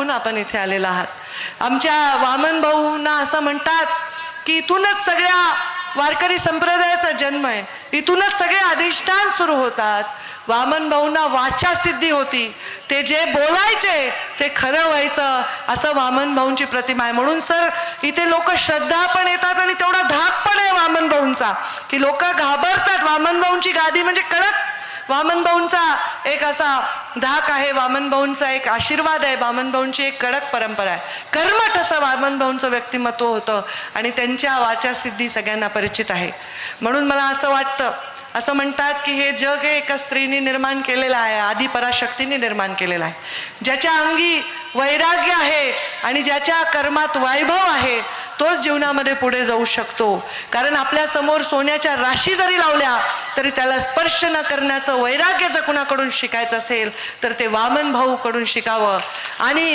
दाखवून आपण इथे आलेला आहात. आमच्या वामन भाऊंना असं म्हणतात की इथूनच सगळ्या वारकरी संप्रदायाचा जन्म आहे. इथूनच सगळे अधिष्ठान सुरू होतात. वामन भाऊंना वाचा सिद्धी होती. ते जे बोलायचे ते खरं व्हायचं असं वामन भाऊंची प्रतिमा आहे. म्हणून सर इथे लोक श्रद्धा पण येतात आणि तेवढा धाक पण आहे वामन भाऊंचा. की लोक घाबरतात. वामन भाऊंची गादी म्हणजे कडक वामनभाऊंचा एक असा धाक आहे वामनभाऊंचा एक आशीर्वाद आहे वामनभाऊंची एक कडक परंपरा आहे. कर्मठ असं वामनभाऊंचं व्यक्तिमत्व होतं आणि त्यांच्या वाचासिद्धी सगळ्यांना परिचित आहे. म्हणून मला असं वाटतं असं म्हणतात की हे जग हे एका स्त्रीने निर्माण केलेलं आहे आधी पराशक्तीने निर्माण केलेलं आहे. ज्याच्या अंगी वैराग्य आहे आणि ज्याच्या कर्मात वैभव आहे तोच जीवनामध्ये पुढे जाऊ शकतो. कारण आपल्यासमोर सोन्याच्या राशी जरी लावल्या तरी त्याला स्पर्श न करण्याचं वैराग्य जर कुणाकडून शिकायचं असेल तर ते वामन भाऊकडून शिकावं. आणि